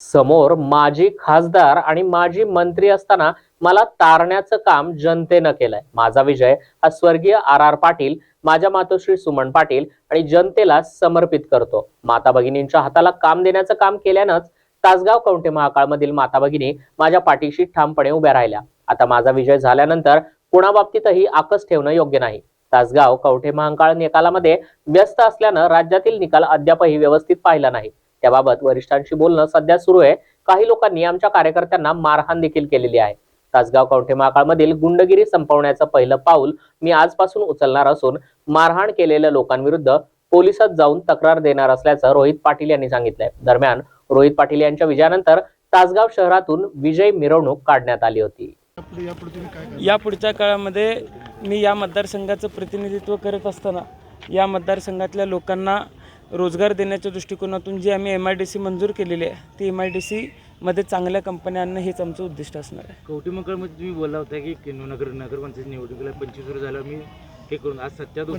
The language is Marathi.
समोर माजी खासदार आणि माजी मंत्री असताना मला तारण्याचं काम जनतेनं केलंय. माझा विजय हा स्वर्गीय आर आर पाटील माझ्या मातोश्री सुमन पाटील आणि जनतेला समर्पित करतो. माता भगिनींच्या हाताला काम देण्याचं काम केल्यानंच तासगाव कवठे महाकाळमधील माता भगिनी माझ्या पाठीशी ठामपणे उभ्या राहिल्या. आता माझा विजय झाल्यानंतर कुणाबाबतीतही आकस ठेवणं योग्य नाही. तासगाव कवठे महाकाळ निकालामध्ये व्यस्त असल्यानं राज्यातील निकाल अद्यापही व्यवस्थित पाहिला नाही. त्याबाबत वरिष्ठांशी बोलणं सध्या सुरू आहे. काही लोकांनी आमच्या कार्यकर्त्यांना मारहाण देखील केलेली आहे. तासगाव कवठे महाकाळमधील गुंडगिरी संपवण्याचं पहिलं पाऊल मी आजपासून उचलणार असून मारहाण केलेल्या लोकांविरुद्ध पोलिसात जाऊन तक्रार देणार असल्याचं रोहित पाटील यांनी सांगितलंय. दरम्यान रोहित पाटील यांच्या विजयानंतर तासगाव शहरातून विजय मिरवणूक काढण्यात आली होती. आपलं यापुढे तुम्ही काय करणार? या पुढच्या काळामध्ये मी या मतदारसंघाचं प्रतिनिधित्व करत असताना या मतदारसंघातल्या लोकांना रोजगार देण्याच्या दृष्टिकोनातून जी आम्ही एम आय डी सी मंजूर केलेली आहे ती एम आय डी सीमध्ये चांगल्या कंपन्या आणणं हेच आमचं उद्दिष्ट असणार आहे. कवठीमंगळमध्ये तुम्ही बोलला होता की किन्नू नगर नगरपंचायत निवडणुकीला पंचवीस वर्ष झालं मी हे करून आज सत्यात होतो.